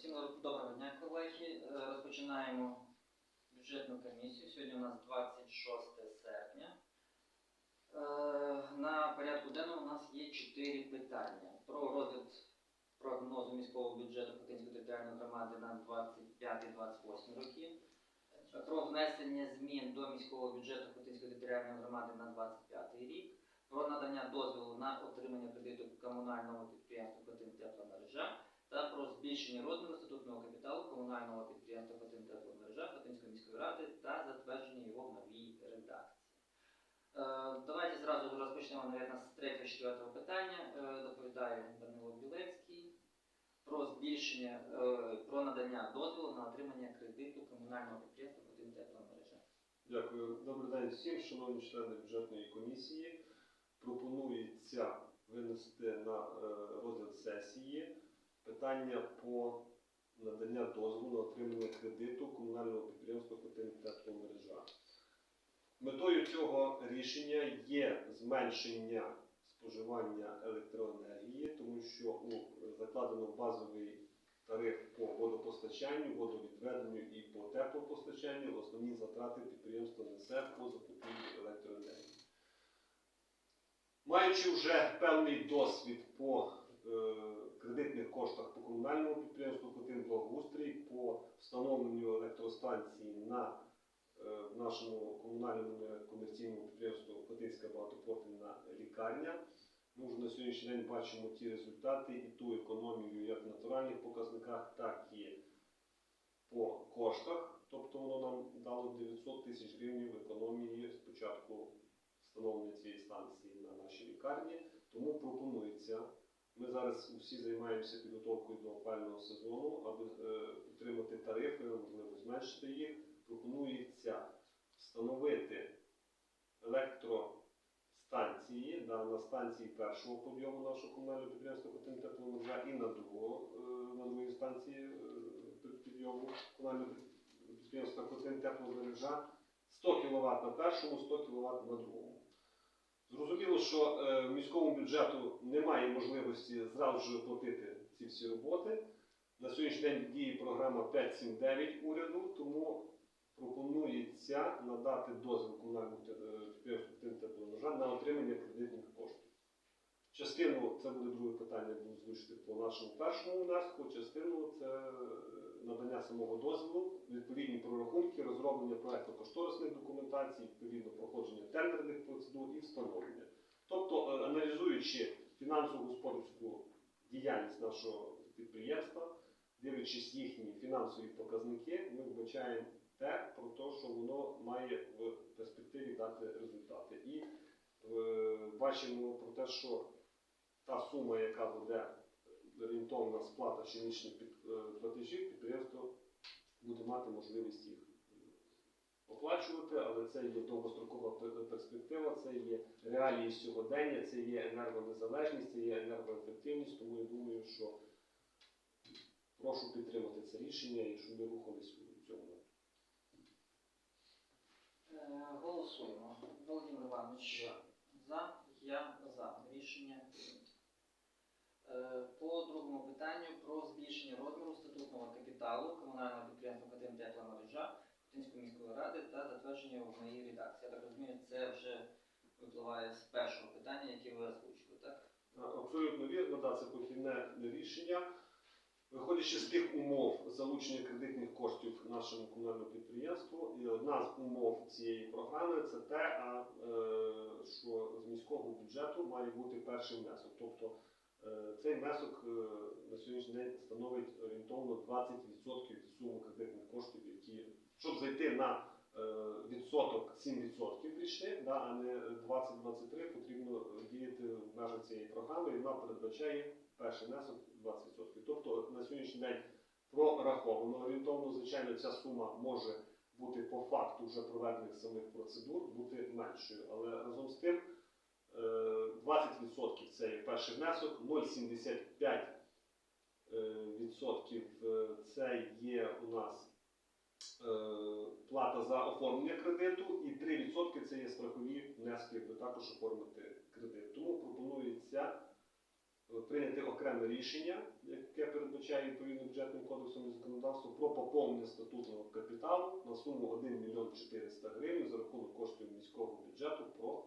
Всім доброго дня, колеги. Е, Розпочинаємо бюджетну комісію. Сьогодні у нас 26 серпня. Е, На порядку денному у нас є чотири питання. Про розгляд прогнозу міського бюджету Хотинської територіальної громади на 25-28 роки. Про внесення змін до міського бюджету Хотинської територіальної громади на 25 рік. Про надання дозволу на отримання кредиту комунального підприємства Хотин тепломережа та про збільшення розміру статутного капіталу комунального підприємства Хотин тепломережа Хотинської міської ради та затвердження його в новій редакції. Е, Давайте зразу розпочнемо, мабуть, з третього четвертого питання. Е, Доповідає Данило Білецький про збільшення, е, про надання дозволу на отримання кредиту комунального підприємства Хотин тепломережа. Дякую. Добрий день всім, шановні члени бюджетної комісії. Пропонується винести на розгляд сесії питання по надання дозволу на отримання кредиту комунального підприємства «Хотин тепломережа». Метою цього рішення є зменшення споживання електроенергії, тому що у закладено базовий тариф по водопостачанню, водовідведенню і по теплопостачанню основні затрати підприємство несе по закупівлі електроенергії. Маючи вже певний досвід по е, кредитних коштах по комунальному підприємству Хотин Благоустрій, по встановленню електростанції на е, в нашому комунальному комерційному підприємству Хотинська багатопрофільна лікарня. Ми вже на сьогоднішній день бачимо ті результати і ту економію як в натуральних показниках, так і по коштах. Тобто воно нам дало 900 тисяч гривень економії з початку встановлення цієї станції на нашій лікарні. Тому пропонується. Ми зараз усі займаємося підготовкою до опального сезону, аби е, отримати тарифи, можливо, зменшити їх. Пропонується встановити електростанції да, на станції першого підйому нашого комунального підприємства Хотин тепломережа і на, другого, е, на другій станції е, підйому комунального підприємства Хотин тепломережа 100 кВт на першому, 100 кВт на другому. Що е, міському бюджету немає можливості зразу ж оплатити ці всі роботи. На сьогоднішній день діє програма 579 уряду, тому пропонується надати дозвіл комунальному те- е, підприємству «Тин тепломережа» на отримання кредитних коштів. Частину це буде друге питання, буду озвучити по нашому першому внеску. Частину це е, надання самого дозволу, відповідні прорахунки, розроблення проектно-кошторисних документацій, відповідно проходження тендерних процедур і встановлення. Тобто, е, аналізуючи фінансово господарську діяльність нашого підприємства, дивлячись їхні фінансові показники, ми вбачаємо те про те, що воно має в перспективі дати результати. І е, бачимо про те, що та сума, яка буде орієнтовна сплата щомісячних е, платежів, підприємство буде мати можливість їх оплачувати, але це є довгострокова перспектива, це є реалії сьогодення, це є енергонезалежність, це є енергоефективність. Тому я думаю, що прошу підтримати це рішення і щоб ми рухались у цьому. Е, Голосуємо. Володимир Іванович. За. Я за. Рішення. Е, По другому питанню про збільшення розміру статутного капіталу комунального підприємства Хотин тепломережа Хотинської міської ради та затвердження в моїй редакції. Я так розумію, це вже випливає з першого питання, яке ви озвучили, так? Абсолютно вірно, да, це похідне рішення. Виходячи з тих умов залучення кредитних коштів нашому комунальному підприємству, і одна з умов цієї програми це те, е, що з міського бюджету має бути перший внесок. Тобто е, цей внесок е, на сьогоднішній день становить орієнтовно 20% від суми кредитних коштів, які щоб зайти на е, відсоток 7% річних, да, а не 20-23, потрібно діяти в межах цієї програми, і вона передбачає перший внесок 20%. Тобто на сьогоднішній день прораховано орієнтовно, звичайно, ця сума може бути по факту вже проведених самих процедур, бути меншою, але разом з тим е, 20% це є перший внесок, 0,75% е, е, це є у нас е, плата за оформлення кредиту, і 3% це є страхові внески, аби також оформити кредит. Тому пропонується е, прийняти окреме рішення, яке передбачає передбачає відповідно бюджетним кодексом і законодавством про поповнення статутного капіталу на суму 1 мільйон 400 гривень за рахунок коштів міського бюджету, про,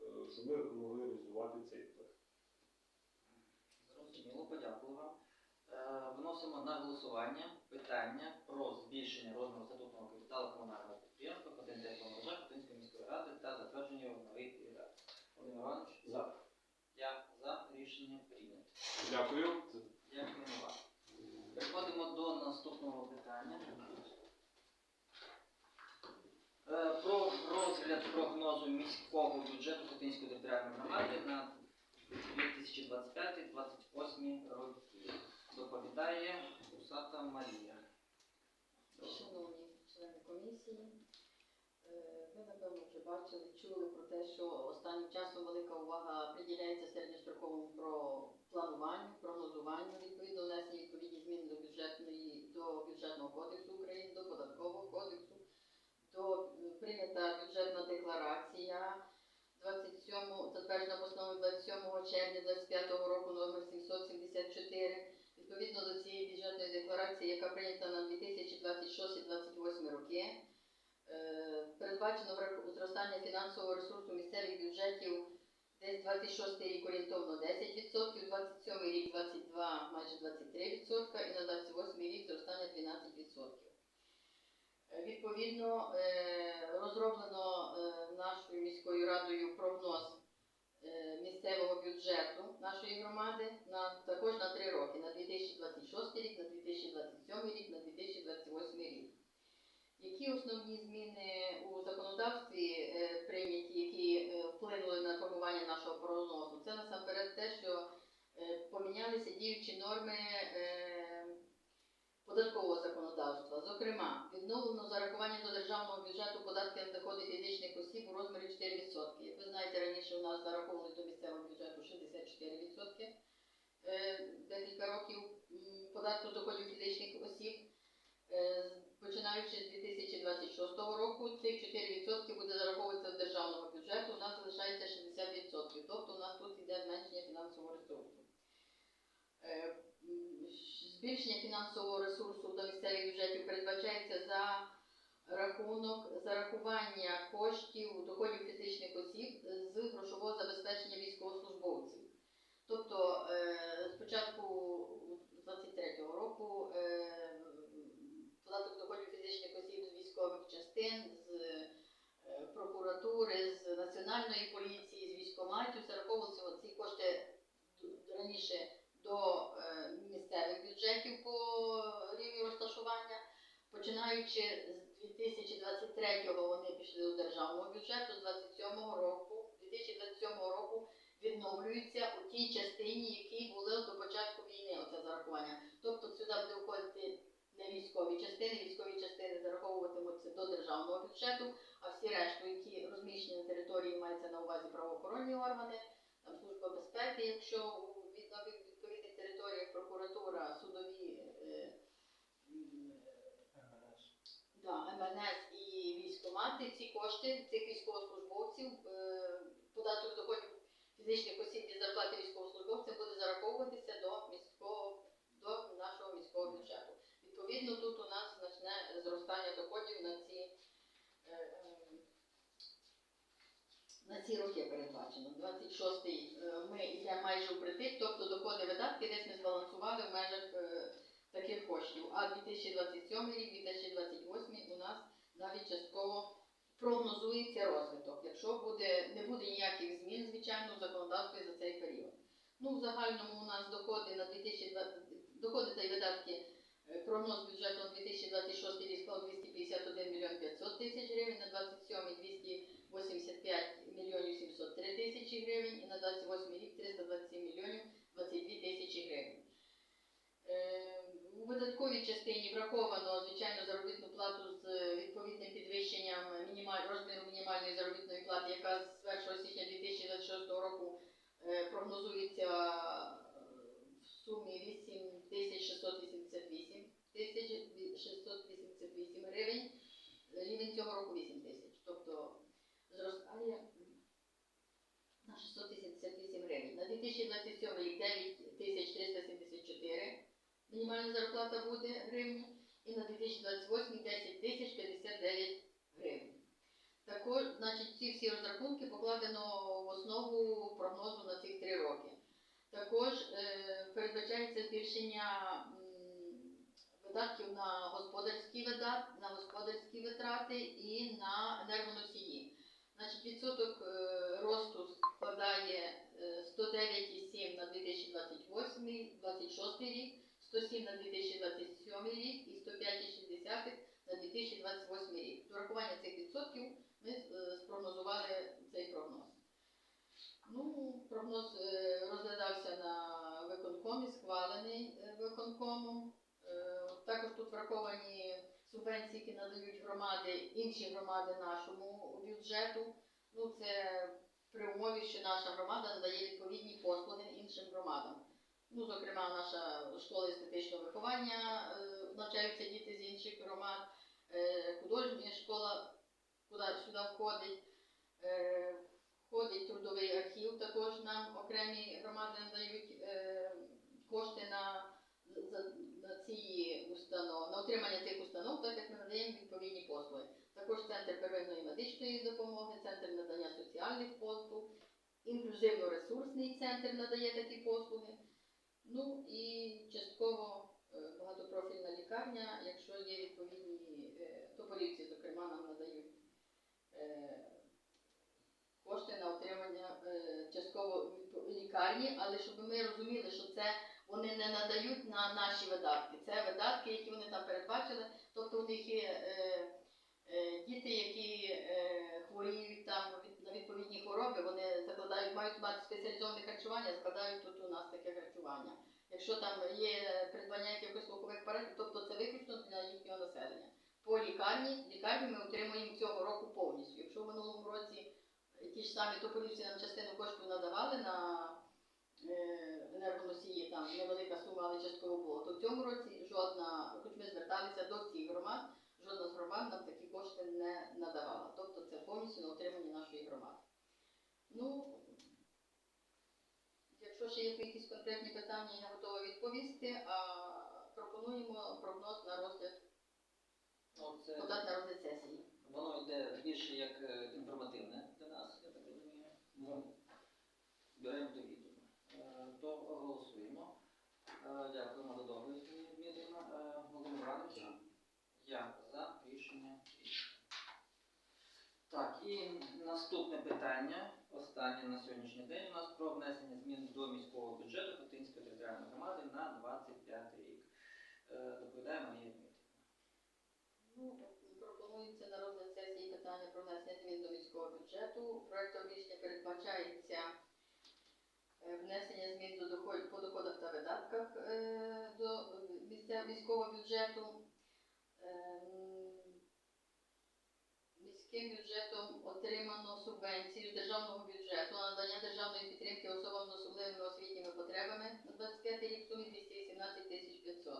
е, щоб ми могли реалізувати цей проект. Зрозуміло, подякую вам. Е, Виносимо на голосування питання про збільшення розміру статутного капіталу комунального підприємства «Хотин тепломережа Хотинської міської ради та затвердження його в новій. Володимир Іванович, За. я за рішення прийнято. Дякую. Дякую вам. Переходимо до наступного питання. Е, Про розгляд прогнозу міського бюджету Хотинської територіальної громади на 2025-2028 роки. Доповідає Усата Марія. Шановні члени комісії, е, ви напевно вже бачили, чули про те, що останнім часом велика увага приділяється середньостроковому про плануванню, прогнозуванню, відповідно внесення відповідні зміни до бюджетної до бюджетного кодексу України, до податкового кодексу, до е, прийнята бюджетна декларація 27, затверджена постановою 27 червня 25 року номер 774. Відповідно до цієї декларації, яка прийнята на 2026-2028 роки, е, передбачено зростання фінансового ресурсу місцевих бюджетів десь 26 рік орієнтовно 10%, 27 рік 22, майже 23% і на 28 рік зростання 12%. Е, Відповідно, е, розроблено нашою міською радою прогноз місцевого бюджету нашої громади на також на три роки на 2026 рік, на 2027 рік, на 2028 рік. Які основні зміни у законодавстві е, прийняті, які е, вплинули на формування нашого прогнозу? Це насамперед те, що е, помінялися діючі норми податкового законодавства. Зокрема, відновлено зарахування до державного бюджету податків на доходи фізичних осіб у розмірі 4%. Як ви знаєте, раніше у нас зараховували до місцевого бюджету 64%. Е, Декілька років м, податку з доходів фізичних осіб. Е, з- Починаючи з 2026 року, цих 4% буде зараховуватися до державного бюджету, у нас залишається 60%. Тобто у нас тут йде зменшення фінансового ресурсу. Е, Збільшення фінансового ресурсу до місцевих бюджетів передбачається за рахунок зарахування коштів доходів фізичних осіб з грошового забезпечення військовослужбовців. Тобто е, з початку 23-го року е, доходів фізичних осіб з військових частин, з е, прокуратури, з національної поліції, з військоматів зараховувалися ці кошти раніше до е, місцевих бюджетів по рівню розташування. Починаючи з 2023-го вони пішли до державного бюджету, з 27-го року, 2027 року відновлюються у тій частині, які були до початку війни, оце зарахування. Тобто сюди буде входити не військові частини, військові частини зараховуватимуться до державного бюджету, а всі решту, які розміщені на території, мається на увазі правоохоронні органи, там служба безпеки, якщо від- відповідних територіях прокуратура, судові. е, МНС і військомати, ці кошти цих військовослужбовців, е, податок доходів фізичних осіб і зарплати військовослужбовцям буде зараховуватися до міського до нашого міського бюджету. Відповідно, тут у нас значне зростання доходів на ці е, е, на ці роки передбачено. 26-й е, ми йдемо майже впритик, тобто доходи видатки десь ми збалансували в межах таких коштів. А 2027 рік, 2028 у нас навіть частково прогнозується розвиток, якщо буде, не буде ніяких змін, звичайно, в законодавстві за цей період. Ну, в загальному у нас доходи на 2020, доходи та й видатки, прогноз бюджету на 2026 рік склав 251 мільйон 500 тисяч гривень, на 27 285 мільйонів 703 тисячі гривень і на 28 рік 327 мільйонів 22 тисячі гривень. Е, У видатковій частині враховано, звичайно, заробітну плату з відповідним підвищенням розміру мінімальної заробітної плати, яка з 1 січня 2026 року е, прогнозується е, в сумі 8688 тисяч 688 гривень. Рівень цього року 8 тисяч. Тобто зростає на 688 гривень. На 2027 рік 9374 мінімальна зарплата буде гривні, і на 2028 10 тисяч 59 гривень. Також, значить, ці всі розрахунки покладено в основу прогнозу на ці три роки. Також е, передбачається збільшення видатків на господарські видат, на господарські витрати і на енергоносії. Значить, відсоток е, росту складає е, 109,7 на 2028-2026 рік, 107 на 2027 рік і 105,6 на 2028 рік. З урахування цих відсотків ми е, спрогнозували цей прогноз. Ну, прогноз е, розглядався на виконкомі, схвалений е, виконкомом. Також тут враховані субвенції, які надають громади, інші громади нашому бюджету. Ну, це при умові, що наша громада надає відповідні послуги іншим громадам. Ну, зокрема, наша школа естетичного виховання е, навчаються діти з інших громад, е, художня школа куди сюди входить. Е, Входить трудовий архів, також нам окремі громади надають кошти на, за, на ці установи, на утримання цих установ, так як ми надаємо відповідні послуги. Також центр первинної медичної допомоги, центр надання соціальних послуг, інклюзивно-ресурсний центр надає такі послуги. Ну і частково е, багатопрофільна лікарня, якщо є відповідні е, тополівці, зокрема, нам надають. е, кошти на отримання частково лікарні, але щоб ми розуміли, що це вони не надають на наші видатки. Це видатки, які вони там передбачили. Тобто у них є е, е, діти, які е, хворіють там на відповідні хвороби, вони закладають, мають мати спеціалізоване харчування, складають тут у нас таке харчування. Якщо там є придбання якихось слухових апаратів, тобто це виключно для їхнього населення. По лікарні, лікарню ми отримуємо цього року повністю. Якщо в минулому році ті ж самі тополівці нам частину коштів надавали на енергоносії, там невелика сума, але частково було, то в цьому році жодна, хоч ми зверталися до всіх громад, жодна з громад нам такі кошти не надавала. Тобто це повністю на отримання нашої громади. Ну, якщо ще є якісь конкретні питання, я готова відповісти, а пропонуємо прогноз на розгляд, Ну, це, подати на розгляд сесії. воно йде більше як е, інформативне для нас, я так розумію. Ну, беремо до відома. Е, То голосуємо. Е, Дякуємо за доповідь, Дмитрівна. Е, Володимир? Я за рішення. Так, і наступне питання, останнє на сьогоднішній день у нас про внесення змін до міського бюджету Путинської територіальної громади на 25 рік. Е, Доповідає Марія Дмитрівна. Ну, пропонується на розгляд сесії питання про внесення змін до міського бюджету. Проектом рішення передбачається е, внесення змін до доход, по доходах та видатках е, до міського бюджету. Ем, Міським бюджетом отримано субвенцію з державного бюджету на надання державної підтримки особам з особливими освітніми потребами на 25 рік в сумі 218 тисяч 500.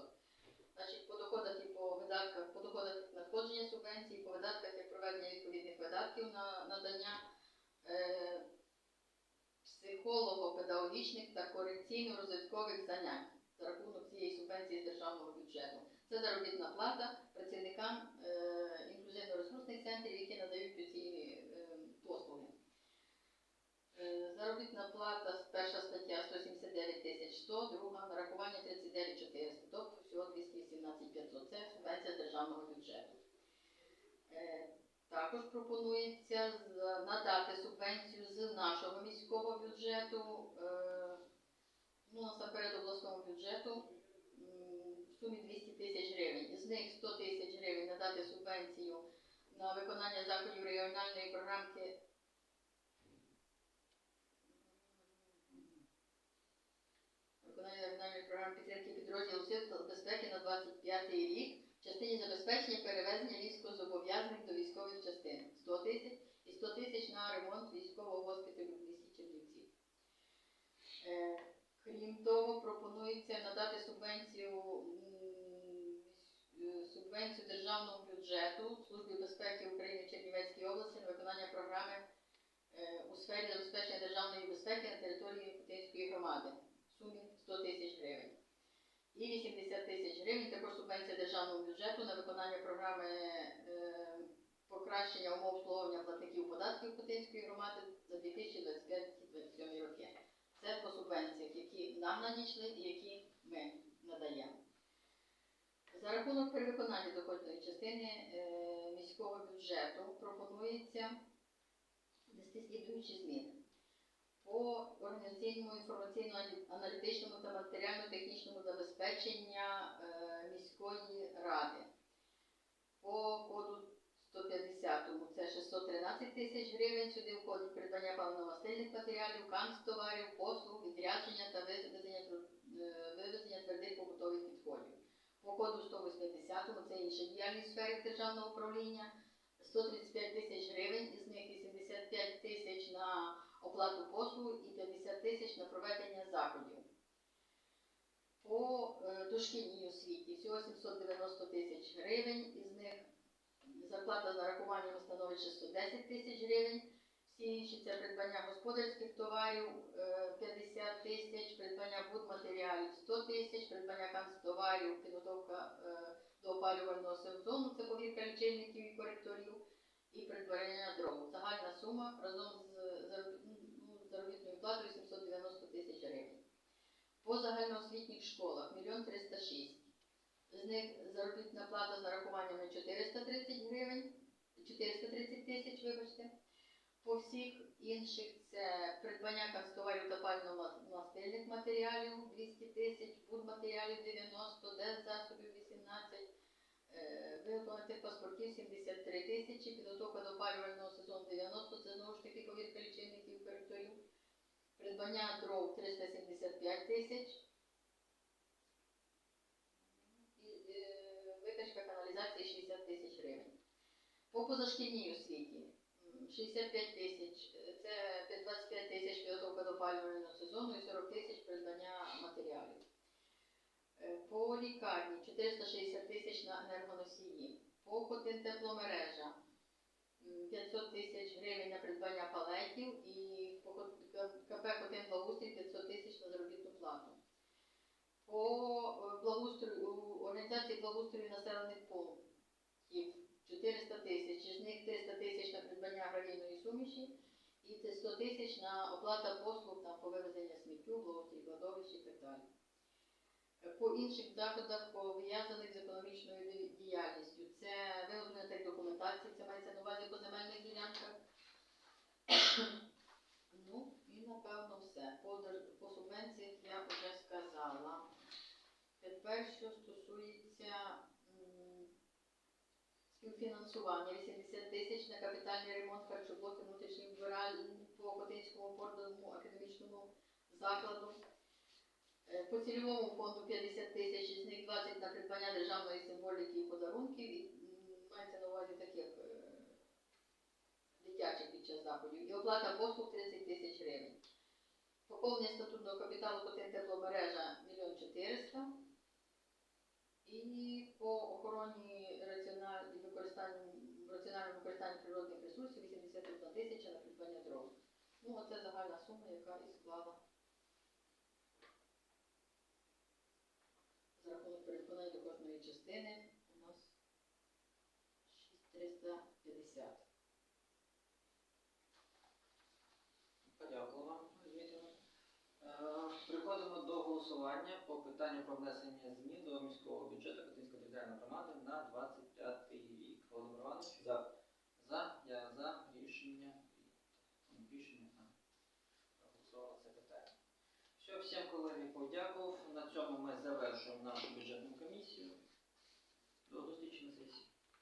Значить, по доходах і по видатках, по доходах надходження субвенції, по видатках як проведення відповідних видатків на надання е, психолого-педагогічних та корекційно-розвиткових занять за рахунок цієї субвенції з державного бюджету. Це заробітна плата працівникам е, інклюзивно-ресурсних центрів, які надають ці е, послуги. Е, Заробітна плата, перша стаття 179 тисяч 100, друга нарахування 39 400, тобто всього 218 500. Це субвенція державного бюджету. Також пропонується з- надати субвенцію з нашого міського бюджету, е, насамперед обласному бюджету, в сумі 200 тисяч гривень. З них 100 тисяч гривень надати субвенцію на виконання заходів регіональної програмки виконання регіональної програми підтримки підрозділу сил та безпеки на 25 рік в частині забезпечення перевезення військовозобов'язаних до військових частин 100 тисяч і 100 тисяч на ремонт військового госпіталю в лісі Чернівців. Е, Крім того, пропонується надати субвенцію м, е, субвенцію державного бюджету Службі безпеки України в Чернівецькій області на виконання програми е, у сфері забезпечення державної безпеки на території Путинської громади в сумі 100 тисяч гривень. І 80 тисяч гривень також субвенція державного бюджету на виконання програми е, покращення умов обслуговування платників податків Путинської громади за 2025-2027 роки. Це по субвенціях, які нам надійшли і які ми надаємо. За рахунок перевиконання доходної частини е, міського бюджету пропонується внести слідуючі зміни. По організаційному, інформаційно-аналітичному та матеріально-технічному забезпечення е, міської ради. По коду 150 це 613 тисяч гривень. Сюди входить придбання паливно-мастильних матеріалів, канцтоварів, послуг, відрядження та вивезення, тр- е, твердих побутових відходів. По коду 180 це інша діяльність в сфері державного управління. 135 тисяч гривень, із них 85 тисяч на оплату послуг і 50 тисяч на проведення заходів. По е, дошкільній освіті всього 790 тисяч гривень, із них зарплата з нарахуванням становить 610 тисяч гривень. Всі інші це придбання господарських товарів е, 50 тисяч, придбання будматеріалів 100 тисяч, придбання канцтоварів, підготовка е, до опалювального сезону, це повірка лічильників і коректорів, і придбання дров. Загальна сума разом з ну, заробітною платою 790 тисяч гривень. По загальноосвітніх школах 1 306. З них заробітна плата з нарахуваннями 430 гривень, 430 тисяч, вибачте. По всіх інших це придбання канцтоварів та пально-мастильних матеріалів 200 тисяч, будматеріалів 90, деззасобів 18, е, виготовлених паспортів 73 тисячі, підготовка до опалювального сезону 90, це знову ж таки повірка лічильників коректорів, придбання дров 375 тисяч, е, каналізації 60 тисяч гривень. По позашкільній освіті 65 тисяч, е, це під 25 тисяч підготовка до опалювального сезону і 40 тисяч придбання матеріалів. Е, По лікарні 460 тисяч на енергоносії. По тепломережа 500 тисяч гривень на придбання палетів і по КП Хотин Благоустрій 500 тисяч на заробітну плату. По е, організації благоустрою населених пунктів 400 тисяч, із них 300 тисяч на придбання гравійної суміші і 100 тисяч на оплата послуг там, по вивезення сміттю, благоустрій кладовищ і так далі. По інших заходах, пов'язаних з економічною діяльністю, це виготовлення тих документацій, це мається на увазі по земельних ділянках. ну і напевно все. По, по субвенціях я вже сказала. Тепер, що стосується співфінансування 80 тисяч на капітальний ремонт харчоблоку внутрішніх вбиральні по Хотинському фордовому академічному закладу. Е, По цільовому фонду 50 тисяч, із них 20 на придбання державної символіки і подарунків. І мається на увазі таких е, дитячих під час заходів. І оплата послуг 30 тисяч гривень. Поповнення статутного капіталу тепломережа 1 400 і по охороні раціональ... і використанню раціональному використанню природних ресурсів 81 тисяча на придбання дров. Ну, оце загальна сума, яка і склала за рахунок переконання до кожної частини у нас 6350. Подякую вам, Дмитро. Е, Переходимо до голосування по питанню про внесення змін до міського бюджету Катинської територіальної громади на 25 рік. Володимир Іванович? За. За. Я за. Рішення. Рішення. а, Проголосували це питання. Все, всім колеги подякував. На цьому ми завершуємо нашу бюджетну до зустрічі на сесії.